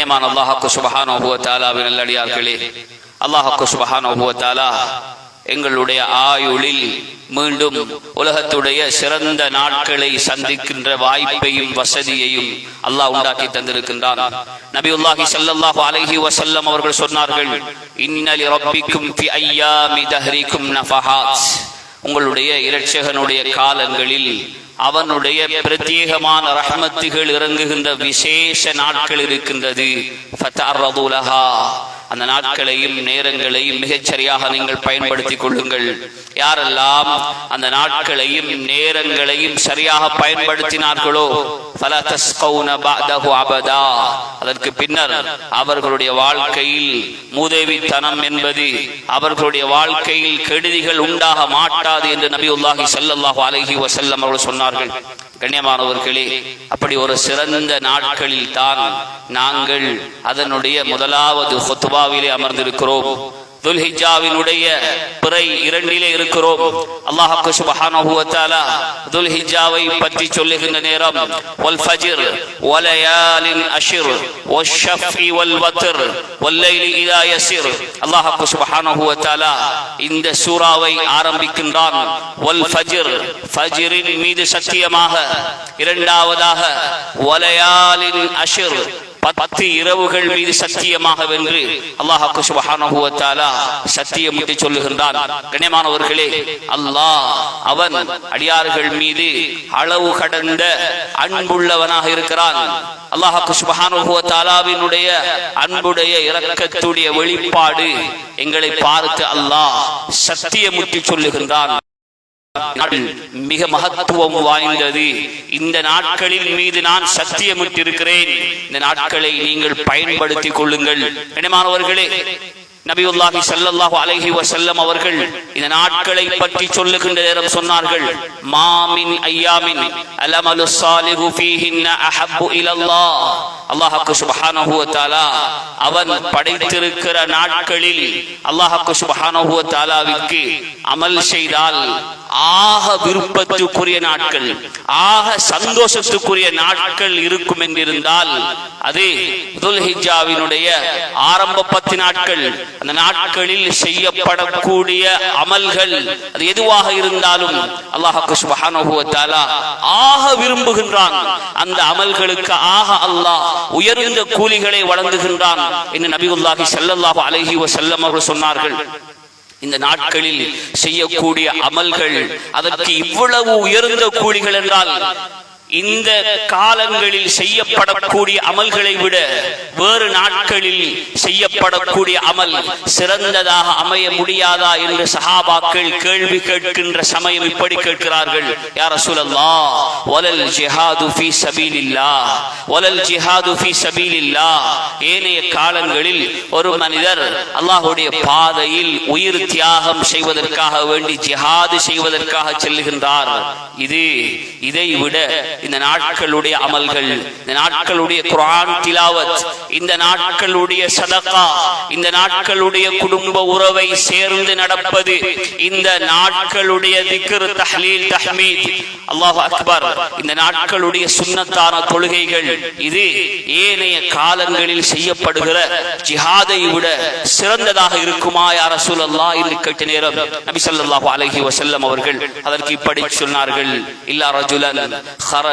கண்ணியமான அல்லாஹாக்கு சுபஹான தாலாவின் நல்லடியார்களே அல்லாஹாக்கு சுபஹான தாலா எங்களுடைய ஆயுளில் மீண்டும் உலகத்துடைய சிறந்த நாட்களை சந்திக்கின்ற வாய்ப்பையும் வசதியையும் அல்லாஹ் உண்டாக்கி தந்திருக்கின்றான். நபியுல்லாஹி ஸல்லல்லாஹு அலைஹி வசல்லம் அவர்கள் சொன்னார்கள் இன்னலி ரப்பிக்கும் ஃபி ஐயாமி தஹ்ரிக்கும் நஃபஹாத். உங்களுடைய இரட்சகனுடைய காலங்களில் அவனுடைய பிரத்யேகமான ரஹமத்துகள் இறங்குகின்ற விசேஷ நாட்கள் இருக்கின்றது. அந்த நாட்களையும் நேரங்களையும் மிகச்சரியாக நீங்கள் பயன்படுத்திக் கொள்ளுங்கள். யாரெல்லாம் அந்த நாட்களையும் நேரங்களையும் சரியாக பயன்படுத்தினார்களோ அதற்கு பின்னர் அவர்களுடைய வாழ்க்கையில் மூதேவித்தனம் என்பது அவர்களுடைய வாழ்க்கையில் கெடுதிகள் உண்டாக மாட்டாது என்று நபியுல்லாஹி ஸல்லல்லாஹு அலஹி வசல்லம் அவர்கள் சொன்னார்கள். கண்ணியமானவர்களே அப்படி ஒரு சிறந்த நாட்களில் தான் நாங்கள் அதனுடைய முதலாவது ஹுத்பாவிலே அமர்ந்திருக்கிறோம். துல்ஹிஜாவினுடைய பிறை இரண்டிலே இருக்கிறோம். அல்லாஹ்வுக்கு சுப்ஹானஹு வ தஆலா துல்ஹிஜாவை பற்றி சொல்லுகின்ற நேரம் வல் ஃபஜ்ர் வலயாலின் அஷ்ர் வஷ்ஷஃபி வல் வத்ர் வல்லைலி இதா யஸிர். அல்லாஹ்வுக்கு சுப்ஹானஹு வ தஆலா இந்த சூராவை ஆரம்பிக்கின்றான். வல் ஃபஜ்ர் ஃபஜ்ரின் மீது சத்தியமாக இரண்டாவதாக வலயாலின் அஷ்ர் பத்து இரவுகள் மீது சத்தியமாக வென்று அல்லாஹாக்கு சுபஹானுவத்தாலா சத்தியம் தஆலா சொல்லுகின்றான். கண்ணியமானவர்களே அல்லாஹ் அவன் அடியார்கள் மீது அளவு கடந்த அன்புள்ளவனாக இருக்கிறான். அல்லாஹாக்கு சுபஹானுவத்தாலாவினுடைய அன்புடைய இரக்கத்துடைய வெளிப்பாடு எங்களை பார்த்து அல்லாஹ் சத்தியமுட்டி சொல்லுகின்றான். மிக மகத்துவம் வாய்ந்தது. இந்த நாட்களின் மீது நான் சத்தியமிட்டிருக்கிறேன். இந்த நாட்களை நீங்கள் பயன்படுத்திக் கொள்ளுங்கள். இனமானவர்களே நபியுல்லாஹி ஸல்லல்லாஹு அலைஹி வசல்லம் அவர்கள் இந்த நாட்களை பற்றி சொல்லுகின்ற நேரம் சொன்னார்கள். மாமின் ஐயாமின் அலமலு சாலிஹு ஃபீஹின்ன அஹப்பு இலல்லாஹ். அல்லாஹ்வுக்கு சுப்ஹானஹு வ தஆலா அவன் படைத்திருக்கிற நாட்களில் அல்லாஹ்வுக்கு சுப்ஹானஹு வ தஆலாவிற்கு அமல் செய்தால் ஆக விருப்பத்துக்குரிய நாட்கள் ஆக சந்தோஷத்துக்குரிய நாட்கள் இருக்கும் என்றிருந்தால் அது துல்ஹிஜாவினுடைய ஆரம்ப பத்து நாட்கள் அந்த நாட்களில் செய்யப்படக்கூடிய அமல்கள் அது எதுவாக இருந்தாலும் அல்லாஹாக்கு சுப்ஹானஹு ஆக விரும்புகின்றான். அந்த அமல்களுக்கு ஆக அல்லாஹ் உயர்ந்த கூலிகளை வழங்குகின்றான் என்று நபிகுல்லாஹி ஸல்லல்லாஹு அலைஹி வஸல்லம் அவர்கள் சொன்னார்கள். இந்த நாட்களில் செய்யக்கூடிய அமல்கள் அதற்கு இவ்வளவு உயர்ந்த கூலிகள் என்றால் இந்த காலங்களில் செய்யப்படக்கூடிய அமல்களை விட வேறு நாட்களில் செய்யப்படக்கூடிய அமல் சிறந்ததாக அமைய முடியாதா என்று சஹாபாக்கள் கேள்வி கேட்கின்ற சமயம் இப்படி கேட்கிறார்கள். யார ரசூலல்லா வலல் ஜிஹாது ஃபீ சபீலில்லா வலல் ஜிஹாது ஃபீ சபீலில்லா ஏனைய காலங்களில் ஒரு மனிதர் அல்லாஹுடைய பாதையில் உயிர் தியாகம் செய்வதற்காக வேண்டி ஜிஹாது செய்வதற்காக செல்லுகின்றார் இது இதை விட இந்த நாட்களுடைய அமல்கள் இந்த நாட்களுடைய குரான் திலாவத் இந்த நாட்களுடைய சதகா இந்த நாட்களுடைய குடும்ப உறவை சேர்ந்து நடப்பது இந்த நாட்களுடைய திக்ர் தஹ்லீல் தஹ்மீத். அல்லாஹ் அக்பர் இந்த நாட்களுடைய சுண்ணத்தான தொழுகைகள் இது ஏனைய காலங்களில் செய்யப்படுகிற ஜிஹாதை விட சிறந்ததாக இருக்குமா யார் ரசூலல்லாஹ் என்று கேட்ட நேரம் நபி சல்லாஹு அலஹி வசல்லம் அவர்கள் அதற்கு இப்படி சொன்னார்கள். இல்லா ரஜுலன்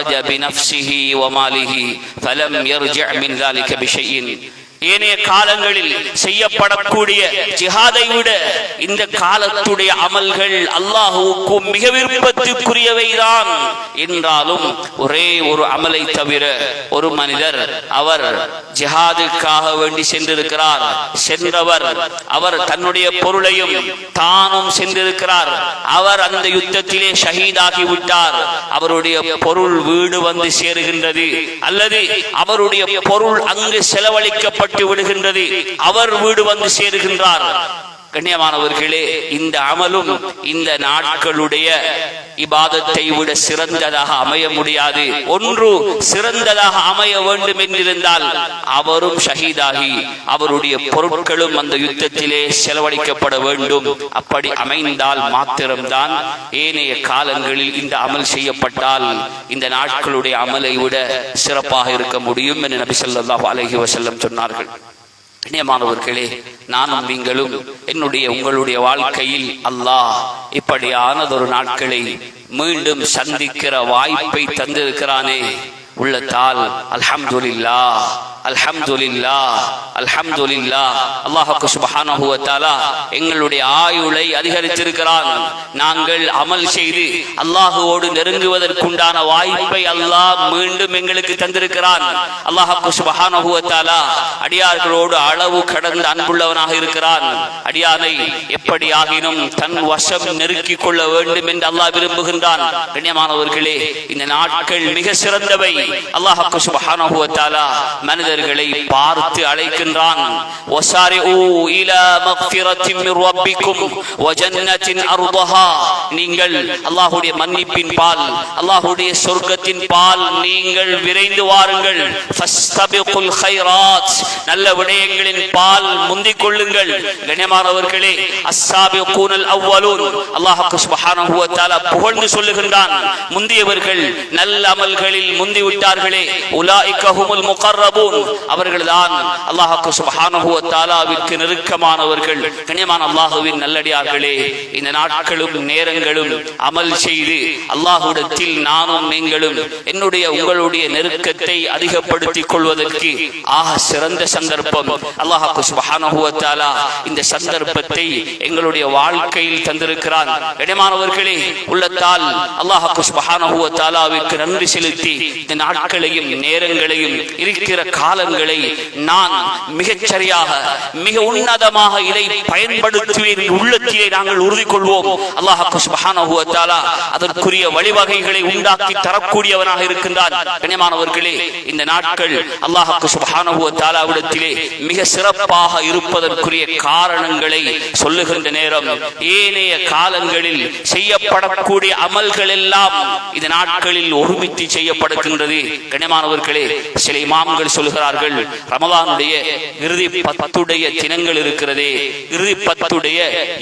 خرج بنفسه وماله فلم يرجع من ذلك بشيء. ஏனைய காலங்களில் செய்யப்படக்கூடிய ஜிஹாதை விட இந்த காலத்துடைய அமல்கள் அல்லாஹுவுக்கு மிக விருப்பத்துக்குரியவைதான் என்றாலும் ஒரே ஒரு அமலை தவிர ஒரு மனிதர் அவர் ஜிஹாதுக்காக வேண்டி சென்றிருக்கிறார். சென்றவர் அவர் தன்னுடைய பொருளையும் தானும் சென்றிருக்கிறார். அவர் அந்த யுத்தத்திலே ஷஹீதாகி விட்டார். அவருடைய பொருள் வீடு வந்து சேருகின்றது. அல்லது அவருடைய பொருள் அங்கு செலவழிக்கப்பட்டு விடுகின்றது. அவர் வீடு வந்து சேருகின்றார். கண்ணியமானவர்களே இந்த அமலும் இந்த நாட்களுடைய இபாதத்தை விட சிறந்ததாக அமைய முடியாது. ஒன்று சிறந்ததாக அமைய வேண்டும் என்றிருந்தால் அவரும் ஷஹீதாகி அவருடைய பொருட்களும் அந்த யுத்தத்திலே செலவழிக்கப்பட வேண்டும். அப்படி அமைந்தால் மாத்திரம்தான் ஏனைய காலங்களில் இந்த அமல் செய்யப்பட்டால் இந்த நாட்களுடைய அமலை விட சிறப்பாக இருக்க முடியும் என்று நபி ஸல்லல்லாஹு அலஹி வசல்லம் சொன்னார்கள். இனியமானவர்களே நானும் நீங்களும் என்னுடைய உங்களுடைய வாழ்க்கையில் அல்லாஹ் இப்படியானதொரு நாட்களை மீண்டும் சந்திக்கிற வாய்ப்பை தந்திருக்கிறானே. உள்ளத்தால் அல்ஹம்துலில்லா அல்ஹம்துலில்லா அல்ஹம்துலில்லா அல்லாஹ்வுக்கு சுப்ஹானஹு வ தஆலா எங்களுடைய ஆயுளை அதிகரித்திருக்கிறான். நாங்கள் அமல் செய்து அல்லாஹுவோடு நெருங்குவதற்குண்டான வாய்ப்பை அல்லாஹ் மீண்டும் எங்களுக்கு தந்திருக்கிறான். அல்லாஹ்வுக்கு சுப்ஹானஹு வ தஆலா அடியார்களோடு அளவு கடந்த அன்புள்ளவனாக இருக்கிறான். அடியானை எப்படி ஆகினும் தன் வசம் நெருக்கிக் கொள்ள வேண்டும் என்று அல்லாஹ் விரும்புகின்றான். கண்ணியமானவர்களே இந்த நாட்கள் மிக சிறந்தவை. அல்லாஹ்வுக்கு சுப்ஹானஹு வ தஆலா மனிதர்களை பார்த்து அழைக்கின்றான். நீங்கள் அல்லாஹுடைய மன்னிப்பின் பால் அல்லாஹுடைய சொர்க்கத்தின் பால் நீங்கள் விரைந்து வாருங்கள். நல்ல விடயங்களின் பால் முந்திக் கொள்ளுங்கள் கண்ணியமானவர்களே புகழ்ந்து சொல்லுகின்றான். முந்தியவர்கள் நல்ல அமல்களில் முந்தி விட்டார்களே உலாயிக முகர்ரபூன். அவர்கள்தான் அல்லாஹாக்கு சுப்ஹானஹு நெருக்கமானவர்கள். கண்ணியமான அல்லாஹுவின் நல்லடியார்களே இந்த நாட்களும் நேரங்களும் அமல் செய்து அல்லாஹுடத்தில் நானும் நீங்களும் என்னுடைய உங்களுடைய நெருக்கத்தை அதிகப்படுத்திக் கொள்வதற்கு ஆக சிறந்த சந்தர்ப்பம். அல்லாஹாக்கு சுப்ஹானஹு இந்த சந்தர்ப்பத்தை எங்களுடைய வாழ்க்கையில் தந்திருக்கிறான். கண்ணியமானவர்களே உள்ளத்தால் அல்லாஹாக்கு சுப்ஹானஹு நன்றி செலுத்தி இந்த நாட்களையும் நேரங்களையும் இருக்கிற காலங்களை நான் மிகச் சரியாக மிக உன்னதமாக இதை பயன்படுத்துவேன் உள்ளத்திலே நாங்கள் உறுதி கொள்வோம் அல்லாஹ்வுக்கு சுப்ஹானஹு வ அதற்குரிய வழிவகைகளை உண்டாக்கி தரக்கூடியவனாக இருக்கின்றான். கண்ணியமானவர்களே இந்த நாட்கள் அல்லாஹாக்கு சுப்ஹானஹு வ தஆலாவிடத்திலே மிக சிறப்பாக இருப்பதற்குரிய காரணங்களை சொல்லுகின்ற நேரம். ஏனைய காலங்களில் செய்யப்படக்கூடிய அமல்கள் எல்லாம் இந்த நாட்களில் ஒருமித்து செய்யப்படுகின்றது. கண்ணியமானவர்களே சில இமாம்கள் சொல்லுகிறார் சொல்கிறார்கள். ரமதானுடைய இறுதி பத்துடைய தினங்கள் இருக்கிறதே. இறுதி பத்துடைய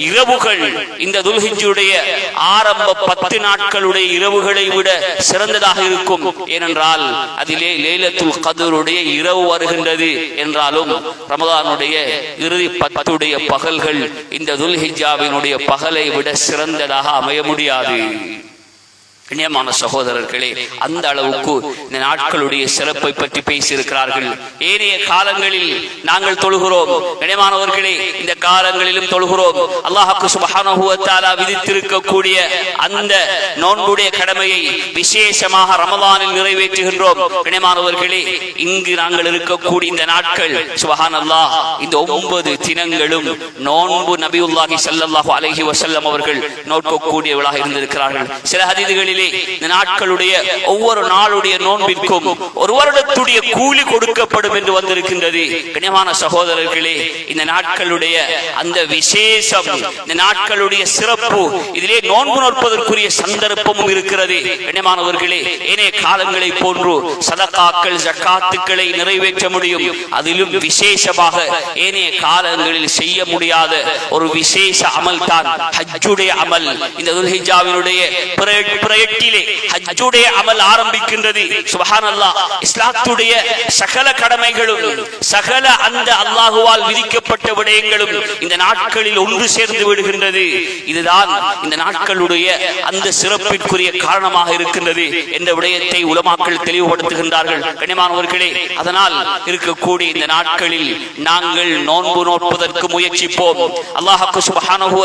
இரவுகள். இந்த துல்ஹிஜுடைய ஆரம்ப பத்து நாட்களுடைய இரவுகளை விட சிறந்ததாக இருக்கும். ஏனென்றால் அதிலே லேலத்துல் கதருடைய இரவு வருகின்றது. என்றாலும் ரமதானுடைய இறுதி பத்துடைய பகல்கள் இந்த துல்ஹிஜாவினுடைய பகலை விட சிறந்ததாக அமைய முடியாது. கண்ணியமான சகோதரர்களே அந்த அளவுக்கு இந்த நாட்களுடைய சிறப்பை பற்றி பேசியிருக்கிறார்கள். ஏனைய காலங்களில் நாங்கள் தொழுகிறோம். கண்ணியமானவர்களே இந்த காலங்களிலும் தொழுகிறோம். அல்லாஹாக்கு சுபஹானஹு விதித்திருக்கக்கூடிய அந்த நோன்புடைய கடமையை விசேஷமாக ரமதானில் நிறைவேற்றுகின்றோம். கண்ணியமானவர்களே இங்கு நாங்கள் இருக்கக்கூடிய இந்த நாட்கள் சுபஹானல்லாஹ் இந்த ஒன்பது தினங்களும் நோன்பு நபியுல்லாஹி சல்லாஹு அலஹி வசல்லம் அவர்கள் நோக்கக்கூடியவர்களாக இருந்திருக்கிறார்கள். சில ஹதீதுகளில் நாட்களிலே இந்த நாட்களுடைய ஒவ்வொரு நாளுடைய நோன்பிற்கும் ஒரு வருடத்துடைய கூலி கொடுக்கப்படும் என்று வந்திருக்கின்றது. கனியமான சகோதரர்களே இந்த நாட்களுடைய அந்த விசேஷம் இந்த நாட்களுடைய சிறப்பு இதிலே நோன்பு நோற்பதற்குரிய சந்தர்ப்பமும் இருக்கிறது. கனியமானவர்களே ஏனைய காலங்களை போன்று சதக்காக்கள் ஜக்காத்துக்களை நிறைவேற்ற முடியும். அதிலும் விசேஷமாக ஏனைய காலங்களில் செய்ய முடியாத ஒரு விசேஷ அமல் தான் ஹஜ்ஜுடைய அமல். இந்த துல்ஹிஜாவினுடைய எட்டிலே ஹஜ்ஜுடைய அமல் ஆரம்பிக்கின்றது. சுபஹான் சுபஹானல்லாஹ் இஸ்லாத்துடைய சகல கடமைகளும் சகல அந்த அல்லாஹுவால் விதிக்கப்பட்ட விடயங்களும் இந்த நாட்களில் ஒன்று சேர்ந்து விடுகின்றது. இதுதான் இந்த நாட்களுடைய அந்த சிறப்பிற்குரிய காரணமாக இருக்கின்றது என்ற விடயத்தை உலமாக்கள் தெளிவுபடுத்துகின்றார்கள். கனிமானவர்களே அதனால் இருக்கக்கூடிய இந்த நாட்களில் நாங்கள் நோன்பு நோட்பதற்கு முயற்சிப்போம். அல்லாஹாக்கு சுபஹானஹு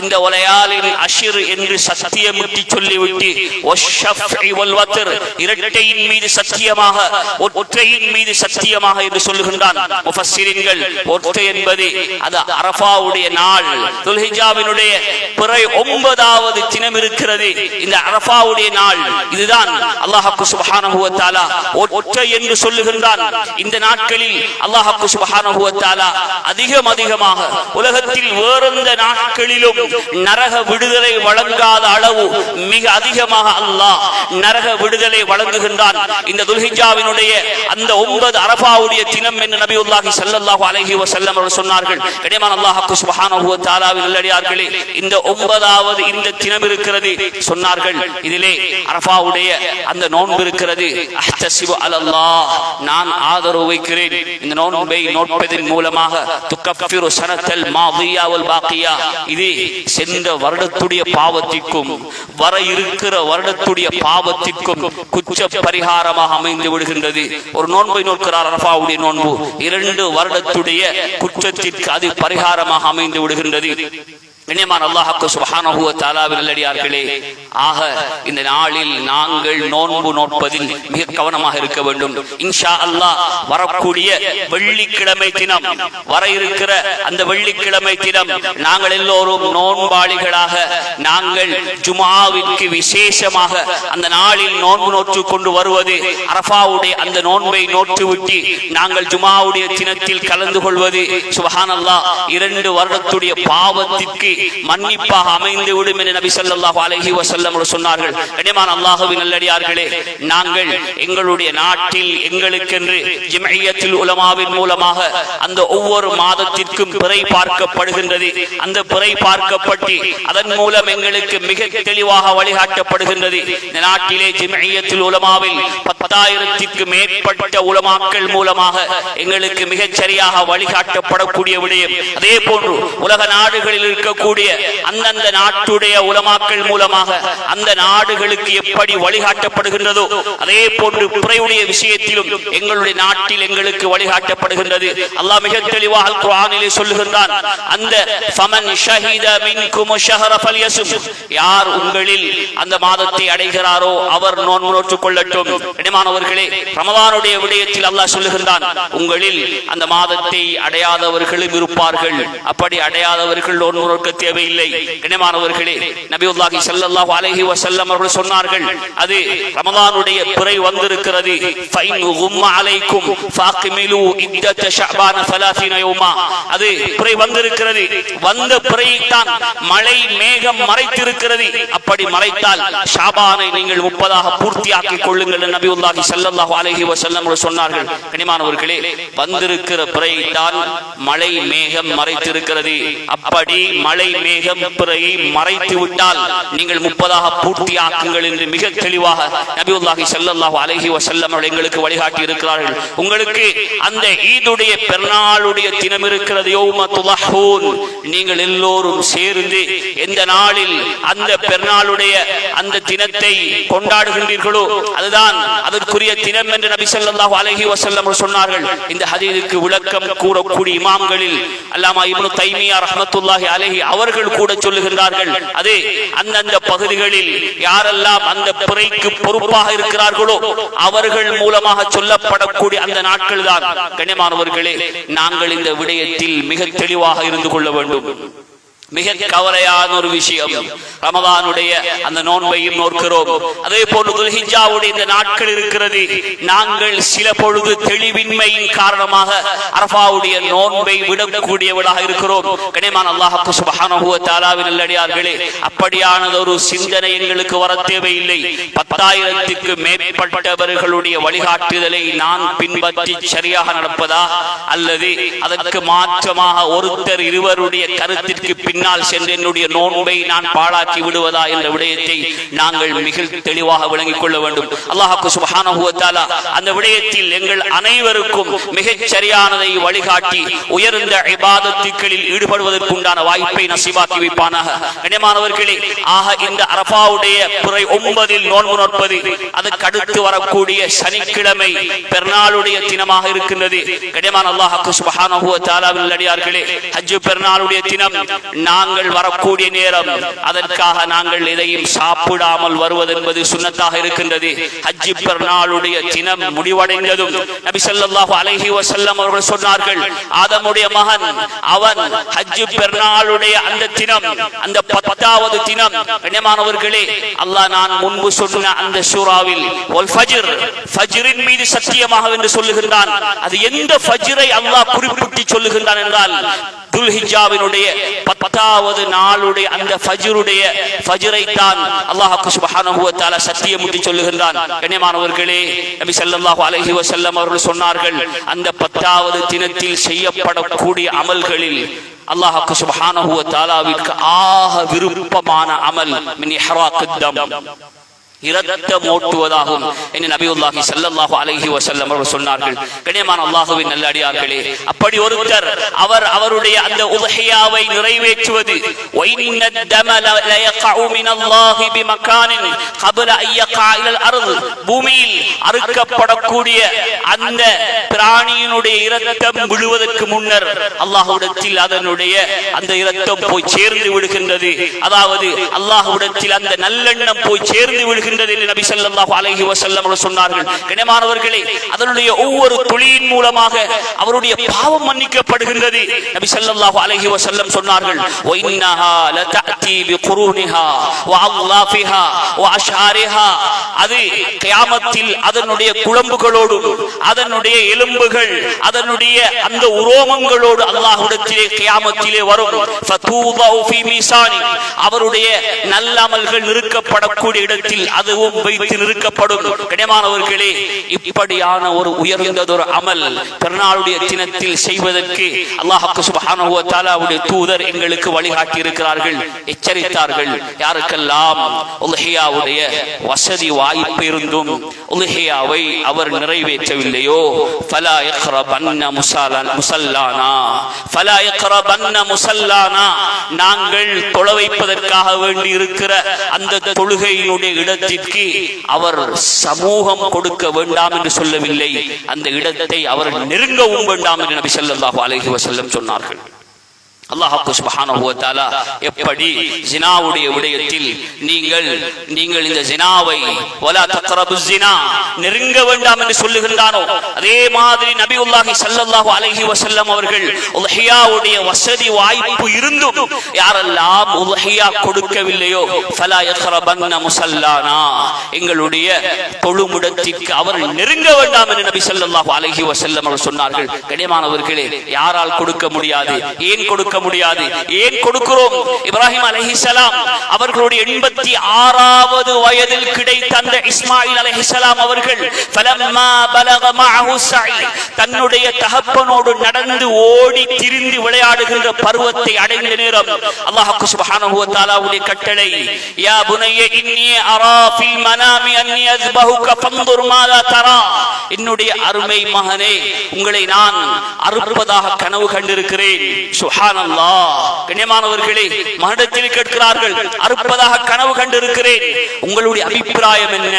இந்த ஒலையாலின் அஷிர் என்று சத்தியமிட்டு சொல்லிவிட்டு இரட்டையின் மீது சத்தியமாக ஒற்றையின் மீது சத்தியமாக என்று சொல்லுகின்றான் ஒற்றை என்பது அது நாள். துல்ஹிஜாவினுடைய ஒன்பதாவது தினம் இருக்கிறது. இந்த நாள். இதுதான் ஒற்றை என்று சொல்லுகின்றான். இந்த நாட்களில் அல்லாஹ்வுக்கு சுப்ஹானஹு அதிகம் அதிகமாக உலகத்தில் வேறெந்த நாட்களிலும் நரக விடுதலை வழங்காத அளவு மிக அதிகமாக அல்லாஹ் நரக விடுதலை வழங்குகின்றான். இந்த துல்ஹிஜாவினுடைய அந்த ஒன்பது அரபாவுடைய தினம் என்று நபி உல்லாஹி சல்லாஹூ அலஹி வசல்லம் அவர்கள் சொன்னார்கள். கடிமான் அல்லாஹ்வுக்கு சுப்ஹானஹு வ நல்லடியார்களே இந்த ஒன்பதாவது இந்த தினம் இருக்கிறது சொன்னார்கள். இதிலே அரபாவுடைய அந்த நோன்பு இருக்கிறது. அஹ்தசிபு அலல்லாஹ் நான் ஆதரவு வைக்கிறேன். இந்த நோன்பை நோட்பதின் மூலமாக துக்கஃபிரு சனத்தல் மாதியா வல் பாக்கியா. இது சென்ற வருடத்துடைய பாவத்திற்கும் வர இருக்கிற வருடத்துடைய பாவத்திற்கும் குச்ச பரிகாரமாக அமைந்து விடுகின்றது. ஒரு நோன்பை நோக்கிறார் அரபாவுடைய நோன்பு. இரண்டு வருடத்துடைய குற்றத்திற்கு அது பரிகாரமாக அமைந்து விடுகின்றது. இனிமான் அல்லாஹாக்கு சுப்ஹானஹு தாலாவில் நல்லடியார்களே ஆக இந்த நாளில் நாங்கள் நோன்பு நோட்பதில் மிக கவனமாக இருக்க வேண்டும். இன்ஷா அல்லாஹ் வரக்கூடிய வெள்ளிக்கிழமை தினம் வர இருக்கிற அந்த வெள்ளிக்கிழமை தினம் நாங்கள் எல்லோரும் நோன்பாளிகளாக நாங்கள் ஜுமாவிற்கு விசேஷமாக அந்த நாளில் நோன்பு நோற்று கொண்டு வருவது அரஃபாவுடைய அந்த நோன்பை நோற்றுவிட்டு நாங்கள் ஜுமாவுடைய தினத்தில் கலந்து கொள்வது சுபஹான் அல்லாஹ் இரண்டு வருடத்துடைய பாவத்திற்கு மன்னிப்பாக அமைந்து விடும் என நபி சொல்லாஹு அலஹி வசல்லம் சொன்னார்கள். கனிமான் அல்லாஹுவின் நல்லடியார்களே நாங்கள் எங்களுடைய நாட்டில் எங்களுக்கென்று ஜம்இய்யத்துல் உலமாவின் மூலமாக அந்த ஒவ்வொரு மாதத்திற்கும் பிறை பார்க்கப்படுகின்றது. அந்த பிறை பார்க்கப்பட்டு அதன் மூலம் எங்களுக்கு மிக தெளிவாக வழிகாட்டப்படுகின்றது. இந்த நாட்டிலே ஜிமையத்தில் உலமாவில் பத்தாயிரத்திற்கு மேற்பட்ட உலமாக்கள் மூலமாக எங்களுக்கு மிகச் சரியாக வழிகாட்டப்படக்கூடிய விடயம். அதே போன்று உலக நாடுகளில் இருக்கக்கூடிய இருக்கக்கூடிய அந்தந்த நாட்டுடைய உலமாக்கள் மூலமாக அந்த நாடுகளுக்கு எப்படி வழிகாட்டப்படுகின்றதோ அதே போன்று பிறையுடைய விஷயத்திலும் எங்களுடைய நாட்டில் எங்களுக்கு வழிகாட்டப்படுகின்றது. அல்லாஹ் மிக தெளிவாக குரானிலே சொல்லுகின்றான் அந்த ஃபமன் ஷஹித மின்கும் ஷஹர ஃபல்யசும். யார் உங்களில் அந்த மாதத்தை அடைகிறாரோ அவர் நோன்பு நோற்றுக் கொள்ளட்டும். இனிமானவர்களே ரமதானுடைய விடயத்தில் அல்லாஹ் சொல்லுகின்றான் உங்களில் அந்த மாதத்தை அடையாதவர்களும் இருப்பார்கள். அப்படி அடையாதவர்கள் நோன்பு தேவையில்லை. கனிமானவர்களே நபியுல்லாஹி ஸல்லல்லாஹு அலைஹி வஸல்லம் அவர்கள் சொன்னார்கள் அது ரமதானுடைய பிறை வந்திருக்கிறது. ஃபைன் அலைக்கும் ஃபாக்மிலு இத்தத ஷஅபான 30 யௌமா. அது பிறை வந்திருக்கிறது. வந்த மழை மேகம் மறைத்திருக்கிறது. அப்படி மறைத்தால் ஷாபானை நீங்கள் முப்பதாக பூர்த்தியாக்கி கொள்ளுங்கள் என்று ஸல்லல்லாஹு அலைஹி வஸல்லம் அவர்கள் சொன்னார்கள். கனிமானவர்களே வந்திருக்கிற பிறையைத்தான் மழை மேகம் மறைத்திருக்கிறது. அப்படி மழை மழை மேகம் பிறையை மறைத்து விட்டால் நீங்கள் முப்பதாக பூர்த்தி ஆக்குங்கள் என்று மிக தெளிவாக நபியுல்லாஹி ஸல்லல்லாஹு அலைஹி வசல்லம் எங்களுக்கு வழிகாட்டி இருக்கிறார்கள். உங்களுக்கு அந்த ஈதுடைய பெருநாளுடைய தினம் இருக்கிறது நீங்கள் எல்லோரும் சேர்ந்து எந்த நாளில் அந்த பெருநாளுடைய அந்த தினத்தை கொண்டாடுகின்றீர்களோ அதுதான் அதற்குரிய தினம் என்று நபி ஸல்லல்லாஹு அலைஹி வசல்லம் சொன்னார்கள். இந்த ஹதீதுக்கு விளக்கம் கூறக்கூடிய இமாம்களில் அல்லாமா இப்னு தைமியா ரஹமத்துல்லாஹி அலைஹி அவர்கள் கூட சொல்லுகின்றார்கள். அது அந்தந்த பகுதிகளில் யாரெல்லாம் அந்த பிறைக்கு பொறுப்பாக இருக்கிறார்களோ அவர்கள் மூலமாக சொல்லப்படக்கூடிய அந்த நாட்கள் தான் கண்ணியமானவர்களே நாங்கள் இந்த விடயத்தில் மிக தெளிவாக இருந்து கொள்ள வேண்டும். மிக கவலையான ஒரு விஷயம். ரமதானுடைய அந்த நோன்பையும் நோக்கிறோம். அதே போன்று துல்ஹிஜாவுடைய இந்த நாட்கள் இருக்கிறது. நாங்கள் சில பொழுது தெளிவின்மையின் காரணமாக அரபாவுடைய நோன்பை விடக்கூடியவளாக இருக்கிறோம். கனிமான் அல்லாஹு சுபஹானஹுவ தாலாவின் நல்லடியார்களே அப்படியானது ஒரு சிந்தனை எங்களுக்கு வர தேவையில்லை. பத்தாயிரத்துக்கு மேற்பட்டவர்களுடைய வழிகாட்டுதலை நான் பின்பற்றி சரியாக நடப்பதா? அல்லது அதற்கு மாற்றமாக ஒருத்தர் இருவருடைய கருத்திற்கு பின்னால் சென்று என்னுடைய நோன்பை நான் பாழாக்கி விடுவதா என்ற விடயத்தை நாங்கள் மிக தெளிவாக விளங்கிக் கொள்ள வேண்டும். அல்லாஹாக்கு சுபஹானஹு அந்த விடயத்தில் எங்கள் அனைவருக்கும் மிகச் சரியானதை வழிகாட்டி உயர்ந்த இபாதத்துக்களில் ஈடுபடுவதற்குண்டான வாய்ப்பை நசிபாக்கி வைப்பானாக. கண்ணியமானவர்களே ஆக இந்த அரபாவுடைய பிறை ஒன்பதில் நோன்பு நோற்பது அதுக்கு அடுத்து வரக்கூடிய சனிக்கிழமை பெருநாளுடைய தினமாக இருக்கின்றது. கண்ணியமான அல்லாஹாக்கு சுபஹானஹு அடியார்களே ஹஜ்ஜு பெருநாளுடைய தினம் நாங்கள் வரக்கூடிய நேரம். அதற்காக நாங்கள் எதையும் சாப்பிடாமல் வருவது என்பது சுண்ணத்தாக இருக்கின்றது. ஹஜ்ஜி பெருநாளுடைய தினம் முடிவடைந்ததும் நபி சொல்லாஹு அலஹி வசல்லம் அவர்கள் சொன்னார்கள் ஆதமுடைய மகன் அவன் ஹஜ்ஜி பெருநாளுடைய அந்த தினம் அந்த பத்தாவது தினம். கண்ணியமானவர்களே அல்லாஹ் நான் முன்பு சொன்ன அந்த சூறாவில் ஃபஜிரின் மீது சத்தியமாக என்று சொல்லுகின்றான். அது எந்த ஃபஜ்ரை அல்லாஹ் குறிப்பிட்டு சொல்லுகின்றான் என்றால் துல்ஹிஜாவினுடைய பத்தாவது நாளுடைய அந்த ஃபஜ்ருடைய ஃபஜ்ரை தான் அல்லாஹ் சுபஹானஹு வ தஆலா சத்தியமுட்டி சொல்லுகின்றான். கண்ணியமானவர்களே நபி ஸல்லல்லாஹு அலைஹி வஸல்லம் அவர்கள் சொன்னார்கள் அந்த பத்தாவது தினத்தில் செய்யப்படக்கூடிய அமல்களில் அல்லாஹ் சுபஹானஹு வ தஆலாவிற்கு ஆக விருப்பமான அமல் மின் இஹ்ராக்குத் தம். இரத்தமோட்டுவதாகும் என்று நபியுல்லாஹி சல்லல்லாஹு அலைஹி வசல்லம் அவர்கள் சொன்னார்கள். கண்ணியமான அல்லாஹுவின் நல்லடியார்களே அப்படி ஒருத்தர் அவர் அவருடைய அந்த உலகையாவை நிறைவேற்றுவது பூமியில் அறுக்கப்படக்கூடிய அந்த பிராணியினுடைய இரத்தம் விழுவதற்கு முன்னர் அல்லாஹுடத்தில் அதனுடைய அந்த இரத்தம் போய் சேர்ந்து விடுகின்றது. அதாவது அல்லாஹுடத்தில் அந்த நல்லெண்ணம் போய் சேர்ந்து விடுகின்றது. என்று நபி சல்லாஹு அலஹி வசல்லம் சொன்னார்கள். கனிமானவர்களே அதனுடைய ஒவ்வொரு துளியின் மூலமாக அவருடைய பாவம் மன்னிக்கப்படுகின்றது. நபி சல்லாஹு அலஹி வசல்லம் சொன்னார்கள் அது கியாமத்தில் அதனுடைய குழம்புகளோடு அதனுடைய எலும்புகள் அதனுடைய அந்த உரோமங்களோடு அல்லாஹுடத்திலே கியாமத்திலே வரும். அவருடைய நல்லமல்கள் நிறுக்கப்படக்கூடிய இடத்தில் அதுவும் வைத்து நிறுக்கப்படும் கனியமானவர்களே இப்படியான ஒரு உயர்ந்ததொரு அமல் பிறநாளுடைய தினத்தில் செய்வதற்கு அல்லாஹ்வுக்கு சுப்ஹானஹு தஆலாவுடைய தூதர் எங்களுக்கு வழிகாட்டி இருக்கிறார்கள் எச்சரித்தார்கள். யாருக்கெல்லாம் உல்ஹியாவுடைய வசதி வாய்ப்பு இருந்தும் உல்ஹியாவை அவர் நிறைவேற்றவில்லையோ ஃபலா யக்ரபன்ன முஸாலன் முஸல்லானா ஃபலா யக்ரபன்ன முஸல்லானா நாங்கள் தொழ வைப்பதற்காக வேண்டி இருக்கிற அந்த தொழுகையினுடைய இடத்தில் இடத்திற்கு அவர் சமூகம் கொடுக்க வேண்டாம் என்று சொல்லவில்லை. அந்த இடத்தை அவர் நெருங்கவும் வேண்டாம் என்று நபி ஸல்லல்லாஹு அலைஹி வசல்லம் சொன்னார்கள். எப்படி ஜினாவுடைய விடயத்தில் நீங்கள் நீங்கள் இந்த ஜினாவை வலா தக்ரபு ஜினா நெருங்க வேண்டாம் என்று சொல்லுகின்றானோ? அதே மாதிரி அவர்கள் வசதி வாய்ப்பு இருந்தும் யாரெல்லாம் கொடுக்கவில்லையோ ஃபலா யக்ரபன்ன எங்களுடைய தொழுமுடத்திற்கு அவர் நெருங்க வேண்டாம் என்று நபி ஸல்லல்லாஹு அலைஹி வஸல்லம் அவர்கள் சொன்னார்கள். கண்ணியமானவர்களே யாரால் கொடுக்க முடியாது? ஏன் கொடுக்க முடியாது. ஏன் கொடுக்கிறோம்? இப்ராஹிம் அலஹிசலாம் அவர்களுடைய எண்பத்தி ஆறாவது வயதில் கிடைத்த அந்த இஸ்மாயில் அலஹிசலாம் அவர்கள் தன்னுடைய தகப்பனோடு நடந்து ஓடி திரிந்து விளையாடுகின்ற பருவத்தை அடைந்த நேரம். அல்லாஹ் சுப்ஹானஹு வ தஆலாவுடைய கட்டளை யா புனைய இன்னி அரா ஃபில் மனாமி அன்னி அஸ்பஹுக ஃபன்துர் மாதா தரா என்னுடைய அருமை மகனே உங்களை நான் அறுப்பதாக கனவு கண்டிருக்கிறேன். சுஹானல்லாஹ் கண்ணியமானவர்களே மகனிடத்தில் கேட்கிறார்கள் அறுப்பதாக கனவு கண்டிருக்கிறேன். உங்களுடைய அபிப்பிராயம் என்ன?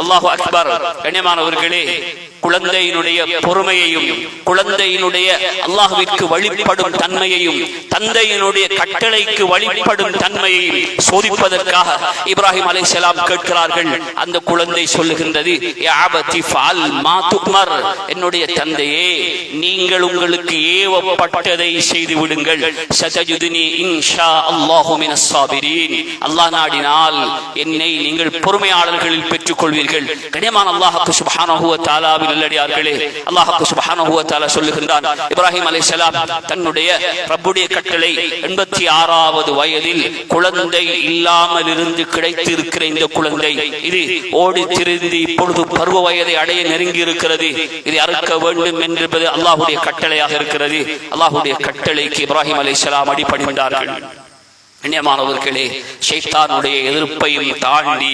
அல்லாஹு அக்பர். கண்ணியமானவர்களே குழந்தையினுடைய பொறுமையையும் குழந்தையினுடைய அல்லாஹுவிற்கு வழிபடும் தன்மையையும் தந்தையினுடைய கட்டளைக்கு வழிபடும் தன்மையையும் சோதிப்பதற்காக இப்ராஹிம் அலைஹிஸ்ஸலாம் கேட்கிறார்கள். அந்த குழந்தை சொல்லுகின்றது என்னுடைய தந்தையே நீங்கள் உங்களுக்கு ஏவப்பட்டதை செய்து விடுங்கள். சதஜுதுனி இன்ஷா அல்லாஹு அல்லாஹ் நாடினால் என்னை நீங்கள் பொறுமையாளர்களில் பெற்றுக் கொள்வீர்கள் கனியமான அல்லாஹ்வுக்கு சுப்ஹானஹு நல்லடியார்களே அல்லாஹாக்கு சுப்ஹானஹு சொல்லுகின்றான். இப்ராஹிம் அலைஹிஸ்ஸலாம் தன்னுடைய ரப்புடைய கட்டளை 86வது வயதில் குழந்தை இல்லாமல் இருந்து கிடைத்திருக்கிற இந்த குழந்தை. இது ஓடி திரிந்து இப்பொழுது பருவ வயதை அடைய நெருங்கி இருக்கிறது. இதை அறுக்க வேண்டும் என்பது அல்லாஹுடைய கட்டளையாக இருக்கிறது. அல்லாஹுடைய கட்டளைக்கு இப்ராஹிம் அலைஹிஸ்ஸலாம் அடிபணிந்தார்கள். கண்ணியமானவர்களே ஷைத்தானுடைய எதிர்ப்பையும் தாண்டி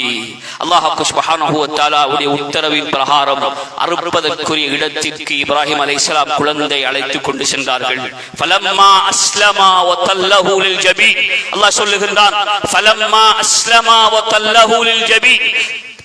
அல்லாஹாக்கு சுபஹானுடைய உத்தரவின் பிரகாரம் அறுப்பதற்குரிய இடத்திற்கு இப்ராஹிம் அலை இஸ்லாம் குழந்தை அழைத்து கொண்டு சென்றார்கள். ஃபலம்மா அஸ்லமா வ தல்லஹு லில் ஜபீன் அல்லாஹ் சொல்லுகின்றான் ஃபலம்மா அஸ்லமா வ தல்லஹு லில் ஜபீன்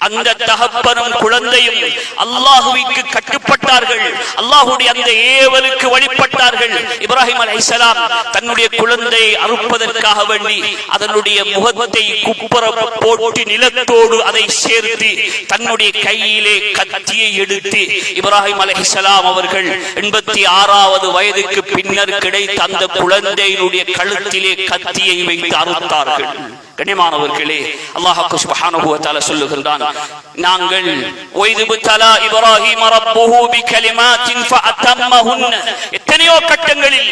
அந்த தகப்பனும் குழந்தையும் அல்லாஹுவிக்கு கட்டுப்பட்டார்கள். அல்லாஹுடைய அந்த ஏவலுக்கு வழிபட்டார்கள். இப்ராஹிம் அலைசலாம் தன்னுடைய குழந்தையை அறுப்பதற்காக வேண்டி அதனுடைய முகத்தை குப்புற போட்டு நிலத்தோடு அதை சேர்த்து தன்னுடைய கையிலே கத்தியை எடுத்து இப்ராஹிம் அலைஹிஸ்ஸலாம் அவர்கள் எண்பத்தி ஆறாவது வயதுக்கு பின்னர் கிடைத்த அந்த குழந்தையினுடைய கழுத்திலே கத்தியை வைத்து அறுத்தார்கள். கண்ணியமானவர்களே அல்லாஹாக்கு சுப்ஹானஹு சொல்லுகின்றான் நாங்கள் ஒய்து தலா இப்ராஹிம் ரப்புஹு பிகலிமாத்தின் ஃபஅத்தம்மஹுன்ன. எத்தனையோ கட்டங்களில்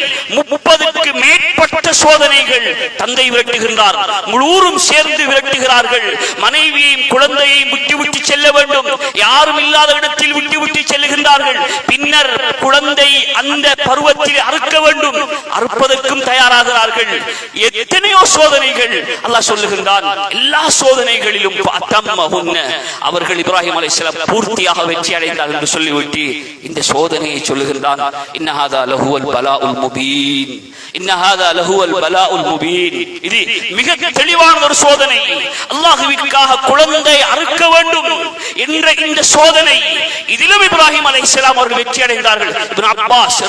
முப்பதுக்கு மேற்பட்ட சோதனைகள் தந்தை விரட்டுகின்றார் முழுவதும் சேர்ந்து விரட்டுகிறார்கள். மனைவியையும் குழந்தையையும் விட்டு விட்டு செல்ல வேண்டும். யாரும் இல்லாத இடத்தில் விட்டு விட்டு செல்லுகின்றார்கள். பின்னர் குழந்தை அந்த பருவத்தில் அறுக்க வேண்டும். அறுப்பதற்கும் தயாராகிறார்கள். எத்தனையோ சோதனைகள் அல்லாஹ் சொல்லுகின்றான் எல்லா சோதனைகளிலும் அவர்கள் இப்ராஹிம் அலை பூர்த்தியாக வெற்றி அடைந்தார் என்று சொல்லிவிட்டு இந்த சோதனையை சொல்லுகின்றான் இன்னஹாதா லஹுவல் முபீன் இன்னஹாதா லஹுவல் முபீன். இது மிக தெளிவான ஒரு சோதனை. குழந்தை அறுக்க வேண்டும் என்ற இந்த சோதனை. இதிலும் இப்ராஹிம் அலைஹிஸ்ஸலாம் அவர்கள் வெற்றி அடைந்தார்கள். அப்பாஸ்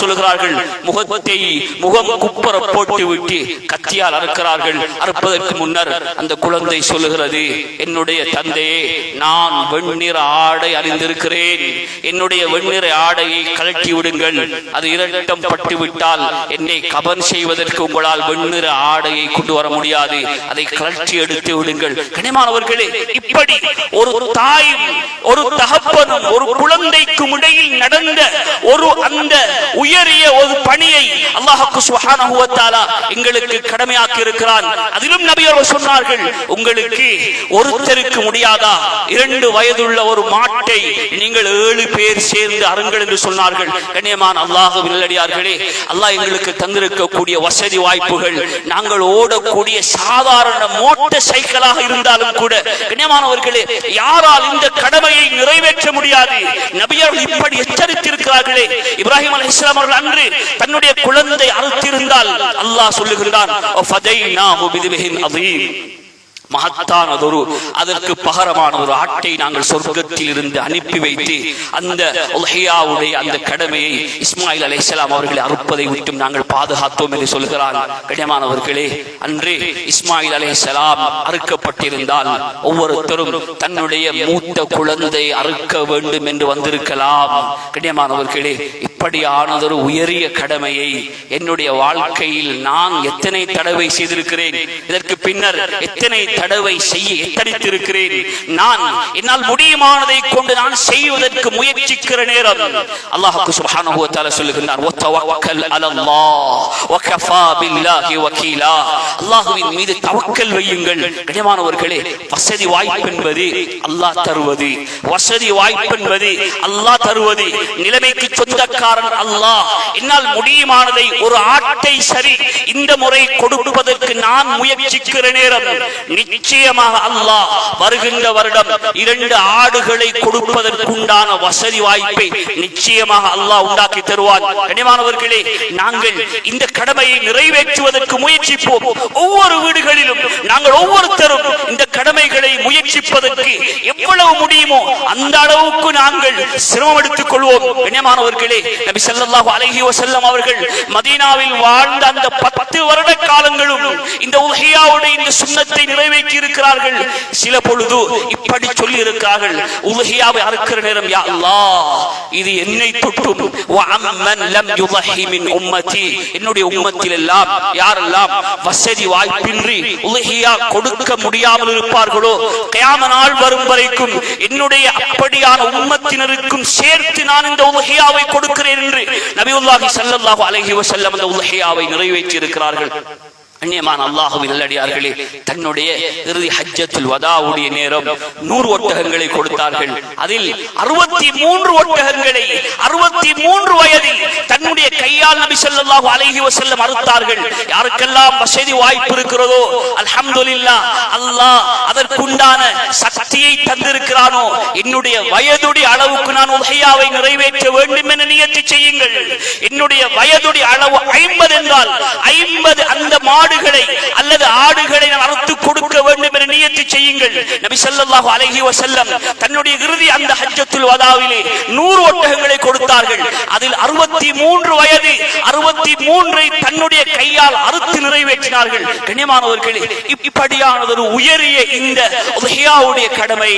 சொல்லுகிறார்கள் முகத்தை முகம் குப்பர போட்டு விட்டு கத்தியால் அறுக்கிறார்கள். அறுப்பார்கள் அறுப்பதற்கு முன்னர் அந்த குழந்தை சொல்லுகிறது என்னுடைய தந்தையே நான் வெண்ணிற ஆடை அணிந்திருக்கிறேன். என்னுடைய வெண்ணிற ஆடையை கழட்டி விடுங்கள். அது இரட்டம் பட்டுவிட்டால் என்னை கபன் செய்வதற்கு உங்களால் வெண்ணிற ஆடையை கொண்டு வர முடியாது. அதை கழற்றி எடுத்து விடுங்கள். கனிமானவர்களே இப்படி ஒரு தாயும் ஒரு தகப்பனும் ஒரு குழந்தைக்கும் இடையில் நடந்த ஒரு அந்த உயரிய ஒரு பணியை அல்லாஹுக்கு சுப்ஹானஹு எங்களுக்கு கடமையாக்கி இருக்கிறான் அதிலும் நபி அவர்கள் சொன்னார்கள் உங்களுக்கு ஒருத்தருக்கு முடியாதா? இரண்டு வயதுள்ள ஒரு மாட்டை நீங்கள் ஏழு பேர் சேர்ந்து அருங்கள் என்று சொன்னார்கள். கண்ணியமான அல்லாஹ் வில்லடியார்களே அல்லாஹ் எங்களுக்கு தந்திருக்கக்கூடிய வசதி வாய்ப்புகள் நாங்கள் ஓடக்கூடிய சாதாரண மோட்டார் சைக்கிளாக இருந்தாலும் கூட கண்ணியமானவர்களே யாரால் இந்த கடமையை நிறைவேற்ற முடியாது? நபியர்கள் இப்படி எச்சரித்திருக்கிறார்களே இப்ராஹிம் அலி இஸ்லாம் அவர்கள் அன்று தன்னுடைய குழந்தை அறுத்திருந்தால் அல்லாஹ் சொல்லுகின்றான் மகத்தானதொரு அதற்கு பகரமான ஒரு ஆட்டை நாங்கள் சொர்க்கத்தில் இருந்து அனுப்பி வைத்து அந்த உலகையாவுடைய அந்த கடமையை இஸ்மாயில் அலை இஸ்லாம் அவர்களை அறுப்பதை விட்டும் நாங்கள் பாதுகாத்தோம் என்று சொல்கிறார் கடினமானவர்களே அன்று இஸ்மாயில் அலை இஸ்லாம் அறுக்கப்பட்டிருந்தால் ஒவ்வொருத்தரும் தன்னுடைய மூத்த குழந்தை அறுக்க வேண்டும் என்று வந்திருக்கலாம். கடினமானவர்களே இப்படியானதொரு உயரிய கடமையை என்னுடைய வாழ்க்கையில் நான் எத்தனை தடவை செய்திருக்கிறேன்? இதற்கு பின்னர் எத்தனை தடவை செய்ய எத்தனித்திருக்கிறேன்? நான் என்னால் முடியுமானதை கொண்டு நான் செய்வதற்கு முயற்சிக்கிற நேரம். அல்லாஹுக்கு சுப்ஹானஹு வ தஆலா சொல்லுகிறார் வத்தவக்கல் அலல்லாஹ் வகஃபா பில்லாஹி வகீலா. அல்லாஹ்வின் மீது தவக்கல் வையுங்கள். கனிமானவர்களே வசதி வாய்ப்பு என்பது அல்லாஹ் தருவது. வசதி வாய்ப்பு என்பது அல்லாஹ் தருவது. நிலைமைக்கு சொந்தக்காரன் அல்லாஹ். என்னால் முடியுமானதை ஒரு ஆட்டை சரி இந்த முறை கொடுப்பதற்கு நான் முயற்சிக்கிற நேரம். நிச்சயமாக அல்லாஹ் வருகின்ற வருடம் இரண்டு ஆடுகளை கொடுப்பதற்குண்டான வசதி வாய்ப்பை நிச்சயமாக அல்லாஹ் உண்டாக்கி தருவான். கனிமானவர்களே நாங்கள் இந்த கடமையை நிறைவேற்றுவதற்கு முயற்சிப்போம். ஒவ்வொரு வீடுகளிலும் நாங்கள் ஒவ்வொருத்தரும் இந்த கடமைகளை முயற்சிப்பதற்கு எவ்வளவு முடியுமோ அந்த அளவுக்கு நாங்கள் சிரமம் எடுத்துக் கொள்வோம். கண்ணியமானவர்களே நபி சல்லாஹு அலஹி வசல்லம் அவர்கள் மதீனாவில் வாழ்ந்த அந்த பத்து வருட காலங்களும் இந்த உஹியாவுடைய இந்த சுண்ணத்தை நிறைவேற்றி இருக்கிறார்கள் சில பொழுது இப்படி சொல்லி இருக்கிறார்கள் உலகியாவை அறுக்கிற நேரம் யா அல்லா இது என்னை தொட்டும். அம்மன் லம் யுலஹி மின் உம்மதி என்னுடைய உம்மத்தில் எல்லாம் யாரெல்லாம் வசதி வாய்ப்பின்றி உலகியா கொடுக்க முடியாமல் இருப்பார்களோ கயாம நாள் வரும் வரைக்கும் என்னுடைய அப்படியான உம்மத்தினருக்கும் சேர்த்து நான் இந்த உலகியாவை கொடுக்கிறேன் என்று நபியுல்லாஹி ஸல்லல்லாஹு அலஹி வசல்லம் அந்த உலகியாவை நிறைவேற்றி இருக்கிறார்கள் கண்ணியமான அல்லாஹுவின் நல்லடியார்களே தன்னுடைய இறுதி ஹஜ்ஜத்தில் வதாவுடைய நேரம் நூறு ஒட்டகங்களை கொடுத்தார்கள். அதில் அறுபத்தி மூன்று ஒட்டகங்களை அறுபத்தி மூன்று வயதில் தன்னுடைய கையால் நபி சொல்லாஹு அழகி வஸல்லம் அறுத்தார்கள். யாருக்கெல்லாம் வசதி வாய்ப்பு இருக்கிறதோ அல்ஹம்துலில்லாஹ் அல்லாஹ் அதற்குண்டான சக்தியை தந்திருக்கிறானோ என்னுடைய வயதுடைய அளவுக்கு நான் உதயாவை நிறைவேற்ற வேண்டும் என நியத்தி செய்யுங்கள். என்னுடைய வயதுடைய அளவு ஐம்பது என்றால் ஐம்பது அந்த மாடு மாடுகளை அல்லது ஆடுகளை நாம் அறுத்து கொடுக்க வேண்டும் என நியத்து செய்யுங்கள். நபி ஸல்லல்லாஹு அலஹி வசல்லம் தன்னுடைய இறுதி அந்த ஹஜ்ஜத்துல் வதாவிலே நூறு ஒட்டகங்களை கொடுத்தார்கள். அதில் அறுபத்தி மூன்று வயது அறுபத்தி மூன்றை தன்னுடைய கையால் அறுத்து நிறைவேற்றினார்கள். கண்ணியமானவர்களே இப்படியானதொரு உயரிய இந்த உதயாவுடைய கடமை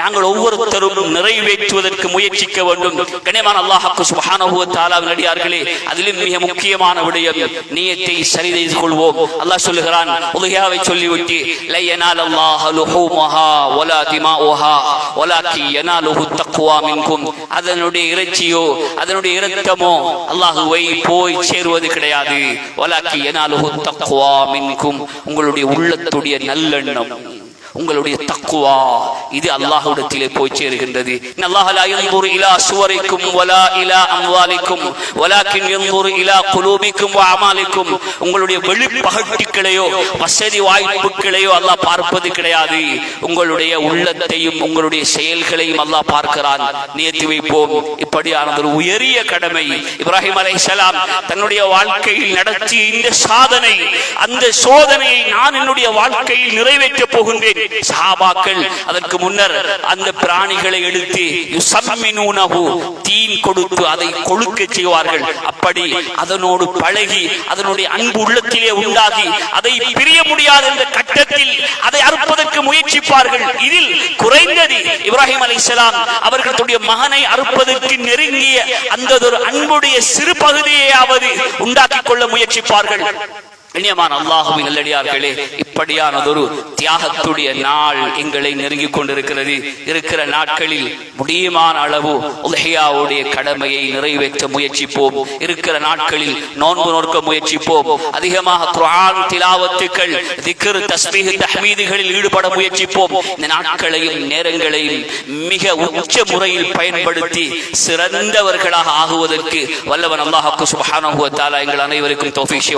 நாங்கள் ஒவ்வொருத்தரும் நிறைவேற்றுவதற்கு முயற்சிக்க வேண்டும். கண்ணியமான அல்லாஹாக்கு சுப்ஹானஹு வ தஆலாவின் அடியார்களே அதிலும் மிக முக்கியமான விடயம் நியத்தை சரி செய்து கொள்வோம். அல்லாஹ் சொல்லுகிறான் உதயாவை சொல்லிவிட்டு லை யனால் அல்லாஹ் லுஹூமஹா வலா திமாஉஹா வலாக்கி யனாலுஹு தக்வா மின்கும் அதனுடைய இறைச்சியோ அதனுடைய இரத்தமோ அல்லாஹுவை போய் சேருவது கிடையாது வலாக்கி யனாலுஹு தக்வா மின்கும் உங்களுடைய உள்ளத்துடைய நல்லெண்ணம் உங்களுடைய தக்குவா. இது அல்லாஹ்விடத்திலே போய் சேருகின்றது. அல்லாஹ் லா யன்துரு இலா சுவரிக்கும் வலா இலா அம்வாலிக்கும் வலாக்கின் யன்துரு இலா குலூபிக்கும் வ அமாலிக்கும் உங்களுடைய வெளிப்பகட்டுகளையோ வசதி வாய்ப்புகளையோ அல்லாஹ் பார்ப்பது கிடையாது உங்களுடைய உள்ளத்தையும் உங்களுடைய செயல்களையும் அல்லாஹ் பார்க்கிறான் நேர்த்தி வைப்போம் இப்படியான ஒரு உயரிய கடமை இப்ராஹிம் அலைஹிஸ்ஸலாம் தன்னுடைய வாழ்க்கையில் நடத்திய இந்த சாதனை அந்த சோதனையை நான் என்னுடைய வாழ்க்கையில் நிறைவேற்றப் போகின்றேன் சஹாபாக்கள் அதற்கு முன்னர் அந்த பிராணிகளை எடுத்து யுசம்மினூனஹு தீன் கொடுத்து அதை கொழுக்க செய்வார்கள். அப்படி அதனோடு பழகி அதனுடைய அன்பு உள்ளத்திலே உண்டாகி அதை பிரிய முடியாத இந்த கட்டத்தில் அதை அறுப்பதற்கு முயற்சிப்பார்கள். இதில் குறைந்தது இப்ராஹிம் அலைஹிஸ்ஸலாம் அவர்களுடைய மகனை அறுப்பதற்கு நெருங்கிய அந்த ஒரு அன்புடைய சிறு பகுதியையாவது உண்டாக்கிக் கொள்ள முயற்சிப்பார்கள். இனியமான அல்லாஹுவின் நல்லடியார்களே இப்படியானதொரு தியாகத்துடைய நாள் எங்களை நெருங்கிக் கொண்டிருக்கிறது. இருக்கிற நாட்களில் முடியுமான அளவு உலகையாவுடைய கடமையை நிறைவேற்ற முயற்சிப்போம். இருக்கிற நாட்களில் நோன்பு நோக்க முயற்சிப்போம். அதிகமாக குரான் திலாவத்துக்கள் திக்ர் தஸ்மீக தஹ்மீதுகளில் ஈடுபட முயற்சிப்போம். இந்த நாட்களையும் நேரங்களையும் மிக உச்ச முறையில் பயன்படுத்தி சிறந்தவர்களாக ஆகுவதற்கு வல்லவன் அல்லாஹாக்கு சுப்ஹானஹு எங்கள் அனைவருக்கும் தௌஃபீக்